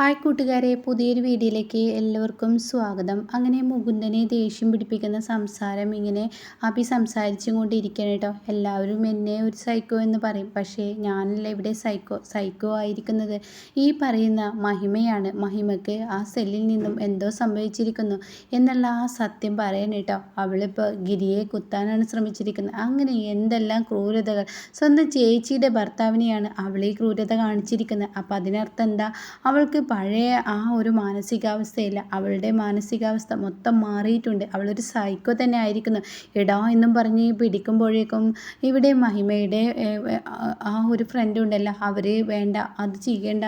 Hi കൂട്ടുകാരെ പുതിയൊരു വീഡിയോയിലേക്ക് എല്ലാവർക്കും സ്വാഗതം. അങ്ങനെ മുകുന്ദനെ ദേഷ്യം പിടിപ്പിക്കുന്ന സംസാരം ഇങ്ങനെ അഭി സംസാരിച്ചും കൊണ്ടിരിക്കണം കേട്ടോ. എല്ലാവരും എന്നെ ഒരു സൈക്കോ എന്ന് പറയും. പക്ഷേ ഞാനല്ല ഇവിടെ സൈക്കോ സൈക്കോ ആയിരിക്കുന്നത്. ഈ പറയുന്ന മഹിമയാണ്. മഹിമയ്ക്ക് ആ സെല്ലിൽ നിന്നും എന്തോ സംഭവിച്ചിരിക്കുന്നു എന്നുള്ള ആ സത്യം പറയണം കേട്ടോ. അവളിപ്പോൾ ഗിരിയെ കുത്താനാണ് ശ്രമിച്ചിരിക്കുന്നത്. അങ്ങനെ എന്തെല്ലാം ക്രൂരതകൾ. സ്വന്തം ചേച്ചിയുടെ ഭർത്താവിനെയാണ് അവൾ ഈ ക്രൂരത കാണിച്ചിരിക്കുന്നത്. അപ്പം അതിനർത്ഥം എന്താ? അവൾക്ക് പഴയ ആ ഒരു മാനസികാവസ്ഥയില്ല. അവളുടെ മാനസികാവസ്ഥ മൊത്തം മാറിയിട്ടുണ്ട്. അവളൊരു സൈക്കോ തന്നെ ആയിരിക്കുന്നു എടാ എന്നും പറഞ്ഞ് പിടിക്കുമ്പോഴേക്കും ഇവിടെ മഹിമയുടെ ആ ഒരു ഫ്രണ്ട് ഉണ്ടല്ലോ. അവർ വേണ്ട അത് ചെയ്യേണ്ട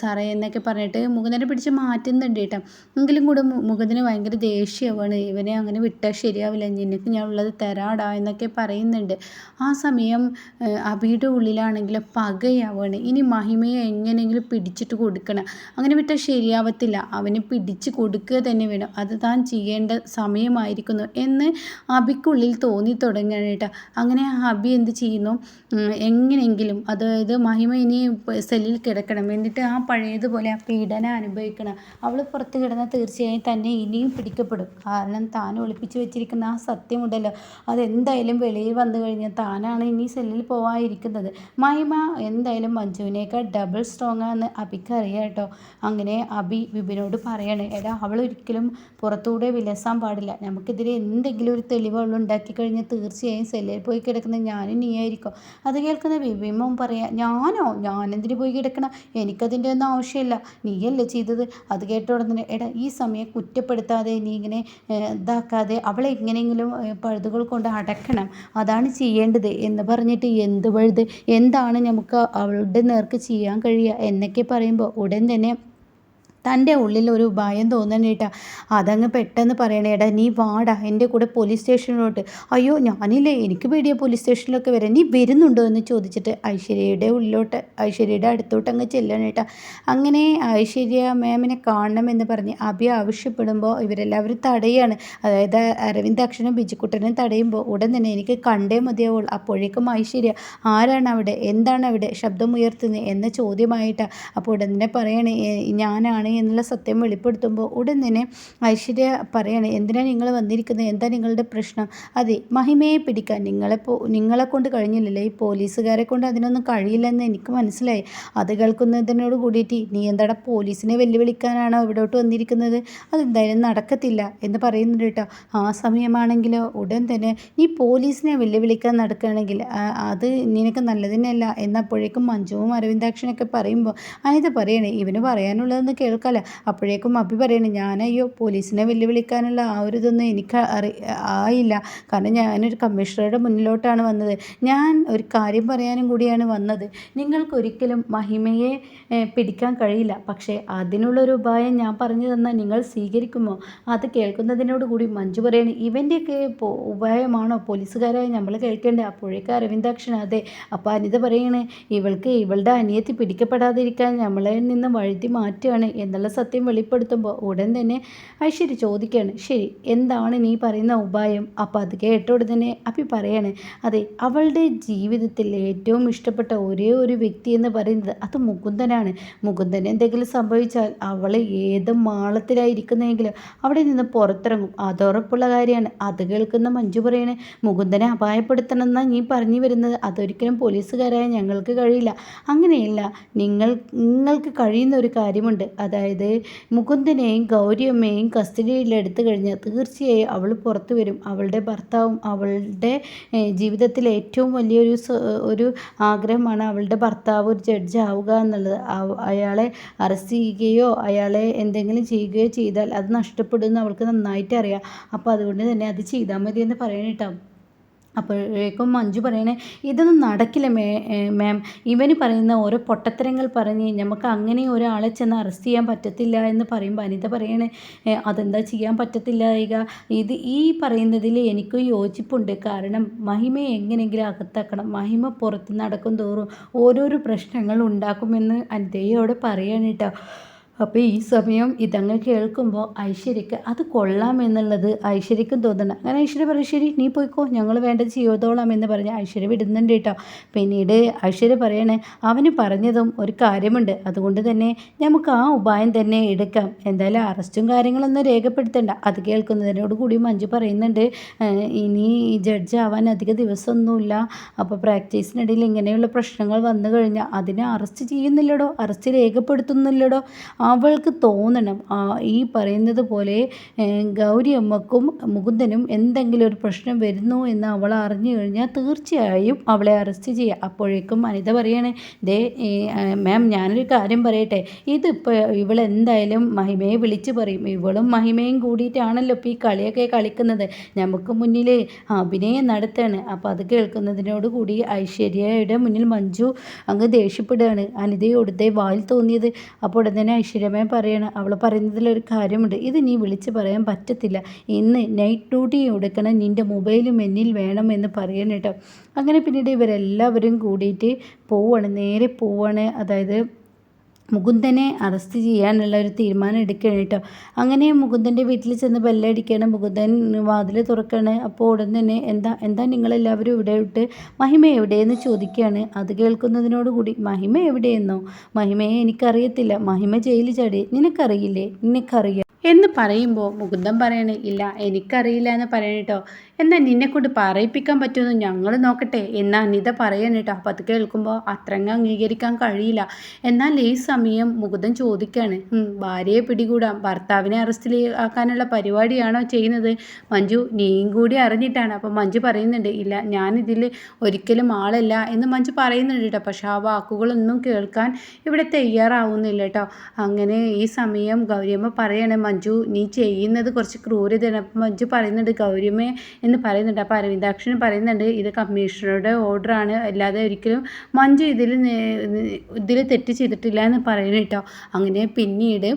സാറേ എന്നൊക്കെ പറഞ്ഞിട്ട് മുകുന്ദനെ പിടിച്ച് മാറ്റുന്നുണ്ട് കേട്ടോ. എങ്കിലും കൂടെ മുകുന്ദന് ഭയങ്കര ദേഷ്യമാണ്. ഇവനെ അങ്ങനെ വിട്ടാൽ ശരിയാവില്ല. നിനക്ക് ഞാൻ ഉള്ളത് തരാടാ എന്നൊക്കെ പറയുന്നുണ്ട്. ആ സമയം അബിയുടെ ഉള്ളിലാണെങ്കിൽ പകയാവാണ്. ഇനി മഹിമയെ എങ്ങനെയെങ്കിലും പിടിച്ചിട്ട് കൊടുക്കണം. അങ്ങനെ വിട്ടാൽ ശരിയാവത്തില്ല. അവന് പിടിച്ച് കൊടുക്കുക തന്നെ വേണം. അത് താൻ ചെയ്യേണ്ട സമയമായിരിക്കുന്നു എന്ന് അബിക്കുള്ളിൽ തോന്നി തുടങ്ങുകയാണ് കേട്ടോ. അങ്ങനെ അബി എന്ത് ചെയ്യുന്നു? എങ്ങനെയെങ്കിലും അതായത് മഹിമ ഇനി സെല്ലിൽ കിടക്കണം. എന്നിട്ട് ആ പഴയതുപോലെ ആ പീഡന അനുഭവിക്കണം. അവൾ പുറത്ത് കിടന്നാൽ തീർച്ചയായും തന്നെ ഇനിയും പിടിക്കപ്പെടും. കാരണം താൻ ഒളിപ്പിച്ച് വെച്ചിരിക്കുന്ന ആ സത്യമുണ്ടല്ലോ അതെന്തായാലും വെളിയിൽ വന്നു കഴിഞ്ഞാൽ താനാണ് ഇനി സെല്ലിൽ പോവാതിരിക്കുന്നത്. മഹിമ എന്തായാലും മഞ്ജുവിനേക്കാൾ ഡബിൾ സ്ട്രോങ് ആണെന്ന് അബിക്ക് അറിയാം കേട്ടോ. അങ്ങനെ അബി വിപിനോട് പറയാണ് എടാ അവൾ ഒരിക്കലും പുറത്തുകൂടെ വിലസാൻ പാടില്ല. നമുക്കെതിരെ എന്തെങ്കിലും ഒരു തെളിവ് അവൾ ഉണ്ടാക്കി കഴിഞ്ഞാൽ തീർച്ചയായും സെല്ലിൽ പോയി കിടക്കുന്ന ഞാനും നീ ആയിരിക്കും. അത് കേൾക്കുന്ന വിപിമ്മം പറയാം ഞാനോ? ഞാനെന്തിനു പോയി കിടക്കണം? എനിക്കതിന്റെ ഒന്നും ആവശ്യമില്ല. നീയല്ലേ ചെയ്തത്? അത് കേട്ട ഉടനെ എടാ ഈ സമയം കുറ്റപ്പെടുത്താതെ നീ ഇങ്ങനെ ഇതാക്കാതെ അവളെ എങ്ങനെയെങ്കിലും പഴുതുകൾ കൊണ്ട് അടക്കണം. അതാണ് ചെയ്യേണ്ടത്. എന്ന് പറഞ്ഞിട്ട് എന്ത് പഴുത്? എന്താണ് നമുക്ക് അവളുടെ നേർക്ക് ചെയ്യാൻ കഴിയുക എന്നൊക്കെ പറയുമ്പോൾ ഉടൻ തന്നെ തന്റെ ഉള്ളിൽ ഒരു ഭയം തോന്നണേട്ടാ അതങ്ങ് പെട്ടെന്ന് പറയണേടാ നീ വാടാ എന്റെ കൂടെ പോലീസ് സ്റ്റേഷനിലോട്ട് അയ്യോ ഞാനില്ലേ എനിക്ക് പേടിയാ പോലീസ് സ്റ്റേഷനിലൊക്കെ വരാൻ. നീ വരുന്നുണ്ടോ? എന്ന് ചോദിച്ചിട്ട് ഐശ്വര്യയുടെ ഉള്ളിലോട്ട് ഐശ്വര്യയുടെ അടുത്തോട്ട് അങ്ങ് ചെല്ലണേട്ടാ അങ്ങനെ ഐശ്വര്യ മാമിനെ കാണണമെന്ന് പറഞ്ഞ് അഭി ആവശ്യപ്പെടുമ്പോൾ ഇവരെല്ലാവരും തടയാണ്. അതായത് അരവിന്ദ് അക്ഷനും ബിജുക്കുട്ടനും തടയുമ്പോൾ ഉടൻ തന്നെ എനിക്ക് കണ്ടേ മതിയാവുള്ളൂ. അപ്പോഴേക്കും ഐശ്വര്യ ആരാണ് അവിടെ? എന്താണ് അവിടെ? ശബ്ദമുയർത്തുന്നത് എന്ന ചോദ്യമായിട്ടാണ് അപ്പോൾ ഉടൻ തന്നെ പറയണേ ഞാനാണ് എന്നുള്ള സത്യം വെളിപ്പെടുത്തുമ്പോൾ ഉടൻ തന്നെ ഐശ്വര്യ പറയണേ എന്തിനാണ് നിങ്ങൾ വന്നിരിക്കുന്നത്? എന്താ നിങ്ങളുടെ പ്രശ്നം? അതെ മഹിമയെ പിടിക്കാൻ നിങ്ങളെ നിങ്ങളെ കൊണ്ട് കഴിഞ്ഞില്ലല്ലേ? ഈ പോലീസുകാരെ കൊണ്ട് അതിനൊന്നും കഴിയില്ലെന്ന് എനിക്ക് മനസ്സിലായി. അത് കേൾക്കുന്നതിനോട് കൂടിയിട്ട് നീ എന്താടാ പോലീസിനെ വെല്ലുവിളിക്കാനാണോ ഇവിടോട്ട് വന്നിരിക്കുന്നത്? അതെന്തായാലും നടക്കത്തില്ല എന്ന് പറയുന്നുണ്ട് കേട്ടോ. ആ സമയമാണെങ്കിലോ ഉടൻ തന്നെ നീ പോലീസിനെ വെല്ലുവിളിക്കാൻ നടക്കുകയാണെങ്കിൽ അത് നിനക്ക് നല്ലതിനല്ല എന്നപ്പോഴേക്കും മഞ്ജുവും അരവിന്ദാക്ഷനൊക്കെ പറയുമ്പോൾ അനിത പറയണേ ഇവന് പറയാനുള്ളതെന്ന് കേൾക്കാം കേൾക്കാമല്ലോ അപ്പോഴേക്കും അഭി പറയണേ ഞാൻ അയ്യോ പോലീസിനെ വെല്ലുവിളിക്കാനുള്ള ആ ഒരു ഇതൊന്നും എനിക്ക് അറി ആയില്ല. കാരണം ഞാനൊരു കമ്മീഷണറുടെ മുന്നിലോട്ടാണ് വന്നത്. ഞാൻ ഒരു കാര്യം പറയാനും കൂടിയാണ് വന്നത്. നിങ്ങൾക്കൊരിക്കലും മഹിമയെ പിടിക്കാൻ കഴിയില്ല. പക്ഷേ അതിനുള്ളൊരു ഉപായം ഞാൻ പറഞ്ഞു തന്നാൽ നിങ്ങൾ സ്വീകരിക്കുമോ? അത് കേൾക്കുന്നതിനോട് കൂടി മഞ്ജു പറയണേ ഇവന്റെയൊക്കെ ഉപായമാണോ? പോലീസുകാരായി നമ്മൾ കേൾക്കേണ്ടത് അപ്പോഴേക്ക് അരവിന്ദാക്ഷൻ അതെ. അപ്പോൾ അനിത പറയണേ ഇവൾക്ക് ഇവളുടെ അനിയത്തി പിടിക്കപ്പെടാതിരിക്കാൻ നമ്മളെ നിന്ന് വഴുതി മാറ്റുകയാണ്. എന്നുള്ള സത്യം വെളിപ്പെടുത്തുമ്പോൾ ഉടൻ തന്നെ ഐശ്വര്യ ചോദിക്കുകയാണ് ശരി എന്താണ് നീ പറയുന്ന ഉപായം? അപ്പോൾ അത് കേട്ടോട് തന്നെ അപ്പി പറയാണ് അതെ അവളുടെ ജീവിതത്തിൽ ഏറ്റവും ഇഷ്ടപ്പെട്ട ഒരേ ഒരു വ്യക്തി എന്ന് പറയുന്നത് അത് മുകുന്ദനാണ്. മുകുന്ദൻ എന്തെങ്കിലും സംഭവിച്ചാൽ അവൾ ഏത് മാളത്തിലായിരിക്കുന്നതെങ്കിലും അവിടെ നിന്ന് പുറത്തിറങ്ങും. അതുറപ്പുള്ള കാര്യമാണ്. അത് കേൾക്കുന്ന മഞ്ജു പറയണേ മുകുന്ദനെ അപായപ്പെടുത്തണം എന്നാണ് നീ പറഞ്ഞു വരുന്നത്. അതൊരിക്കലും പോലീസുകാരായ ഞങ്ങൾക്ക് കഴിയില്ല. അങ്ങനെയല്ല നിങ്ങൾ നിങ്ങൾക്ക് കഴിയുന്ന ഒരു കാര്യമുണ്ട്. അതായത് മുകുന്ദനെയും ഗൗരിയമ്മയും കസ്റ്റഡിയിലെടുത്തു കഴിഞ്ഞാൽ തീർച്ചയായും അവൾ പുറത്തു വരും. അവളുടെ ഭർത്താവും അവളുടെ ജീവിതത്തിലെ ഏറ്റവും വലിയൊരു ഒരു ആഗ്രഹമാണ് അവളുടെ ഭർത്താവ് ഒരു ജഡ്ജ് ആവുക എന്നുള്ളത്. അയാളെ അറസ്റ്റ് ചെയ്യുകയോ അയാളെ എന്തെങ്കിലും ചെയ്യുകയോ ചെയ്താൽ അത് നഷ്ടപ്പെടുമെന്ന് അവൾക്ക് നന്നായിട്ട് അറിയാം. അപ്പോൾ അതുകൊണ്ട് തന്നെ അത് ചെയ്താൽ മതി എന്ന് പറയണേട്ടോ അപ്പോഴേക്കും മഞ്ജു പറയണേ ഇതൊന്നും നടക്കില്ല മേ മാം. ഇവന് പറയുന്ന ഓരോ പൊട്ടത്തരങ്ങൾ പറഞ്ഞ് നമുക്ക് അങ്ങനെ ഒരാളെ ചെന്ന് അറസ്റ്റ് ചെയ്യാൻ പറ്റത്തില്ല എന്ന് പറയുമ്പോൾ അനിത പറയണേ അതെന്താ ചെയ്യാൻ പറ്റത്തില്ല ഇത് ഈ പറയുന്നതിൽ എനിക്കും യോജിപ്പുണ്ട്. കാരണം മഹിമയെ എങ്ങനെയെങ്കിലും അകത്താക്കണം. മഹിമ പുറത്ത് നടക്കും തോറും ഓരോരോ പ്രശ്നങ്ങൾ ഉണ്ടാക്കുമെന്ന് അനിതയോട് പറയണം അപ്പോൾ ഈ സമയം ഇതങ്ങ് കേൾക്കുമ്പോൾ ഐശ്വര്യക്ക് അത് കൊള്ളാം എന്നുള്ളത് ഐശ്വര്യക്കും തോന്നണം അങ്ങനെ ഐശ്വര്യ പറയും ശരി നീ പോയിക്കോ. ഞങ്ങൾ വേണ്ടത് ചെയ്തോളാം എന്ന് പറഞ്ഞ് ഐശ്വര്യ വിടുന്നുണ്ട് കേട്ടോ. പിന്നീട് ഐശ്വര്യ പറയണേ അവന് പറഞ്ഞതും ഒരു കാര്യമുണ്ട്. അതുകൊണ്ട് തന്നെ നമുക്ക് ആ ഉപായം തന്നെ എടുക്കാം. എന്തായാലും അറസ്റ്റും കാര്യങ്ങളൊന്നും രേഖപ്പെടുത്തണ്ട. അത് കേൾക്കുന്നതിനോട് കൂടി മഞ്ജു പറയുന്നുണ്ട് ഇനി ജഡ്ജ് ആവാൻ അധിക ദിവസമൊന്നുമില്ല. അപ്പോൾ പ്രാക്ടീസിനിടയിൽ ഇങ്ങനെയുള്ള പ്രശ്നങ്ങൾ വന്നു കഴിഞ്ഞാൽ അതിനെ അറസ്റ്റ് ചെയ്യുന്നില്ലടോ? അറസ്റ്റ് രേഖപ്പെടുത്തുന്നില്ലടോ? അവൾക്ക് തോന്നണം. ഈ പറയുന്നത് പോലെ ഗൗരിയമ്മക്കും മുകുന്ദനും എന്തെങ്കിലും ഒരു പ്രശ്നം വരുന്നു എന്ന് അവൾ അറിഞ്ഞു കഴിഞ്ഞാൽ തീർച്ചയായും അവളെ അറസ്റ്റ് ചെയ്യുക. അപ്പോഴേക്കും അനിത പറയണേ ദേ മാം ഞാനൊരു കാര്യം പറയട്ടെ. ഇതിപ്പോൾ ഇവളെന്തായാലും മഹിമയെ വിളിച്ച് പറയും. ഇവളും മഹിമയും കൂടിയിട്ടാണല്ലോ ഇപ്പോൾ ഈ കളിയൊക്കെ കളിക്കുന്നത്. നമുക്ക് മുന്നിൽ അഭിനയം നടത്തുകയാണ് അപ്പോൾ അത് കേൾക്കുന്നതിനോട് കൂടി ഐശ്വര്യയുടെ മുന്നിൽ മഞ്ജു അങ്ങ് ദേഷ്യപ്പെടുകയാണ്. അനിതയോടുത്തെ വായിൽ തോന്നിയത്. അപ്പോൾ ഉടനെ ഐശ്വര്യ ഐശ്വര്യമ്മ പറയണം. അവൾ പറയുന്നതിലൊരു കാര്യമുണ്ട്. ഇത് നീ വിളിച്ച് പറയാൻ പറ്റത്തില്ല. ഇന്ന് നൈറ്റ് ഡ്യൂട്ടി എടുക്കണം. നിന്റെ മൊബൈലും എന്നിൽ വേണം എന്ന് പറയണം കേട്ടോ. അങ്ങനെ പിന്നീട് ഇവരെല്ലാവരും കൂടിയിട്ട് പോവാണ്. നേരെ പോവാണ്. അതായത് മുകുന്ദനെ അറസ്റ്റ് ചെയ്യാനുള്ള ഒരു തീരുമാനം എടുക്കുകയാണ് കേട്ടോ അങ്ങനെ മുകുന്ദന്റെ വീട്ടിൽ ചെന്ന് ബെല്ലടിക്കുകയാണ്. മുകുന്ദൻ വാതിൽ തുറക്കുകയാണ് അപ്പോൾ ഉടൻ തന്നെ എന്താ എന്താ നിങ്ങളെല്ലാവരും ഇവിടെ ഇട്ട് മഹിമ എവിടെയെന്ന് ചോദിക്കുകയാണ്. അത് കേൾക്കുന്നതിനോടുകൂടി മഹിമ എവിടെയെന്നോ? മഹിമയെ എനിക്കറിയത്തില്ല. മഹിമ ജയിലിൽ ചാടി. നിനക്കറിയില്ലേ? നിനക്കറിയാം. എന്ന് പറയുമ്പോൾ മുകുന്ദൻ പറയണേ ഇല്ല എനിക്കറിയില്ല എന്ന് പറയണ കേട്ടോ. എന്നാൽ നിന്നെക്കൊണ്ട് പറയിപ്പിക്കാൻ പറ്റുമെന്ന് ഞങ്ങൾ നോക്കട്ടെ. എന്നാൽ അനിത പറയണ കേട്ടോ അപ്പം അത് കേൾക്കുമ്പോൾ അത്രങ്ങ് അംഗീകരിക്കാൻ കഴിയില്ല. എന്നാൽ ഈ സമയം മുകുന്ദൻ ചോദിക്കുകയാണ് ഭാര്യയെ പിടികൂടാം. ഭർത്താവിനെ അറസ്റ്റിൽ ആക്കാനുള്ള പരിപാടിയാണോ ചെയ്യുന്നത്? മഞ്ജു നീയും കൂടി അറിഞ്ഞിട്ടാണ്. അപ്പം മഞ്ജു പറയുന്നുണ്ട് ഇല്ല ഞാനിതിൽ ഒരിക്കലും ആളല്ല എന്ന് മഞ്ജു പറയുന്നുണ്ട് കേട്ടോ പക്ഷേ ആ വാക്കുകളൊന്നും കേൾക്കാൻ ഇവിടെ തയ്യാറാവുന്നില്ല കേട്ടോ അങ്ങനെ ഈ സമയം ഗൗരിയമ്മ പറയാണ് മഞ്ജു നീ ചെയ്യുന്നത് കുറച്ച് ക്രൂരതയാണ് മഞ്ജു പറയുന്നുണ്ട് ഗൗരിയമ്മേ എന്ന് പറയുന്നുണ്ട്. അപ്പോൾ അരവിന്ദാക്ഷനും പറയുന്നുണ്ട് ഇത് കമ്മീഷണറുടെ ഓർഡറാണ്. അല്ലാതെ ഒരിക്കലും മഞ്ജു ഇതിൽ ഇതിൽ തെറ്റ് ചെയ്തിട്ടില്ല എന്ന് പറയുന്നു കേട്ടോ. അങ്ങനെ പിന്നീട്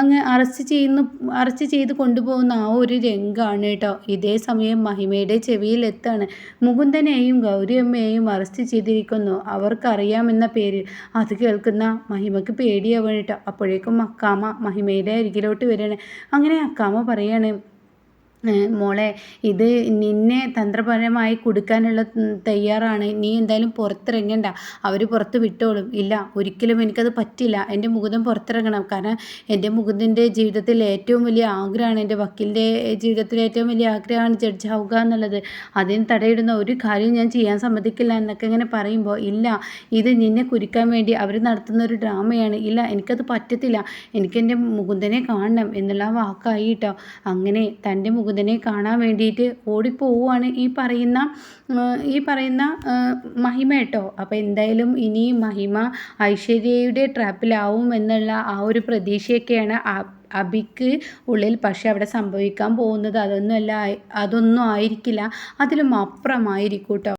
അങ്ങ് അറസ്റ്റ് ചെയ്യുന്നു അറസ്റ്റ് ചെയ്ത് കൊണ്ടുപോകുന്ന ആ ഒരു രംഗമാണ് കേട്ടോ. ഇതേ സമയം മഹിമയുടെ ചെവിയിൽ എത്താണ്. മുകുന്ദനെയും ഗൗരിയമ്മയെയും അറസ്റ്റ് ചെയ്തിരിക്കുന്നു. അവർക്കറിയാമെന്ന പേരിൽ അത് കേൾക്കുന്ന മഹിമയ്ക്ക് പേടിയാവണം കേട്ടോ. അപ്പോഴേക്കും അക്കാമ മഹിമയുടെ അരികിലോട്ട് വരികയാണ്. അങ്ങനെ അക്കാമ പറയാണ് മോളെ ഇത് നിന്നെ തന്ത്രപരമായി കൊടുക്കാനുള്ള തയ്യാറാണ്. നീ എന്തായാലും പുറത്തിറങ്ങണ്ട. അവർ പുറത്ത് വിട്ടോളും. ഇല്ല ഒരിക്കലും എനിക്കത് പറ്റില്ല. എന്റെ മുകുതം പുറത്തിറങ്ങണം. കാരണം എന്റെ മുകുന്ദന്റെ ജീവിതത്തിൽ ഏറ്റവും വലിയ ആഗ്രഹമാണ് എന്റെ വക്കീലിന്റെ ജീവിതത്തിൽ ഏറ്റവും വലിയ ആഗ്രഹമാണ് ജഡ്ജ് ആവുക എന്നുള്ളത്. അതിന് തടയിടുന്ന ഒരു കാര്യം ഞാൻ ചെയ്യാൻ സമ്മതിക്കില്ല എന്നൊക്കെ ഇങ്ങനെ പറയുമ്പോൾ ഇല്ല ഇത് നിന്നെ കുരുക്കാൻ വേണ്ടി അവർ നടത്തുന്ന ഒരു ഡ്രാമയാണ്. ഇല്ല എനിക്കത് പറ്റത്തില്ല. എനിക്കെന്റെ മുകുന്ദനെ കാണണം എന്നുള്ള വാക്കായിട്ടോ അങ്ങനെ തന്റെ മുകുന്ദനെ കാണാൻ വേണ്ടിയിട്ട് ഓടിപ്പോവുകയാണ് ഈ പറയുന്ന ഈ പറയുന്ന മഹിമ കേട്ടോ. അപ്പോൾ എന്തായാലും ഇനി മഹിമ ഐശ്വര്യയുടെ ട്രാപ്പിലാവും എന്നുള്ള ആ ഒരു പ്രതീക്ഷയൊക്കെയാണ് അബിക്ക് ഉള്ളിൽ. പക്ഷേ അവിടെ സംഭവിക്കാൻ പോകുന്നത് അതൊന്നുമല്ല അതൊന്നും ആയിരിക്കില്ല. അതിലും അപ്പുറമായിരിക്കും കേട്ടോ.